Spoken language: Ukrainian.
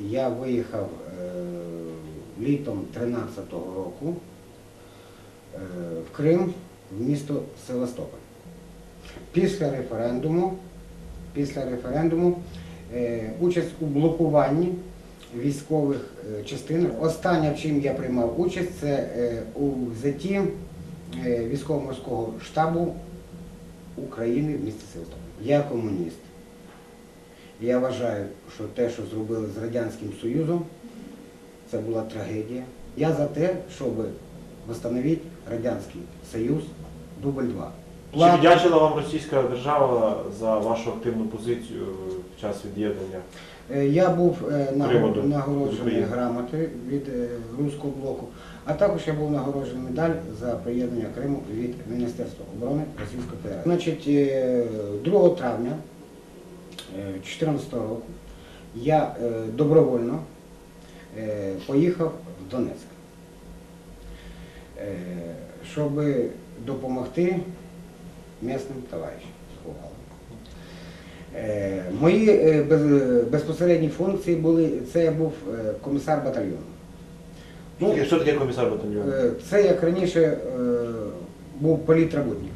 Я виїхав е, літом 13-го року е, в Крим, в місто Севастополь. Після референдуму, після референдуму участь у блокуванні військових е, частин. Останнє, в чим я приймав участь, це е, у взятті е, військово-морського штабу України в місті Севастополь. Я комуніст. Я вважаю, що те, що зробили з Радянським Союзом, це була трагедія. Я за те, щоб встановити Радянський Союз дубль 2. Чи віддячила вам російська держава за вашу активну позицію в час від'єднання? Е, Я був е, нагороджений України. грамотою від е, Руського блоку, а також я був нагороджений медаль за приєднання Криму від Міністерства оборони Російської Федерації. Значить, е, 2 травня 2014 року я е, добровольно е, поїхав в Донецьк, е, щоб допомогти місним товарищем. з. Е, Мої е, безпосередні функції були, це я був е, комісар батальйону. Ну, Що таке комісар батальйону? це як раніше був політработник.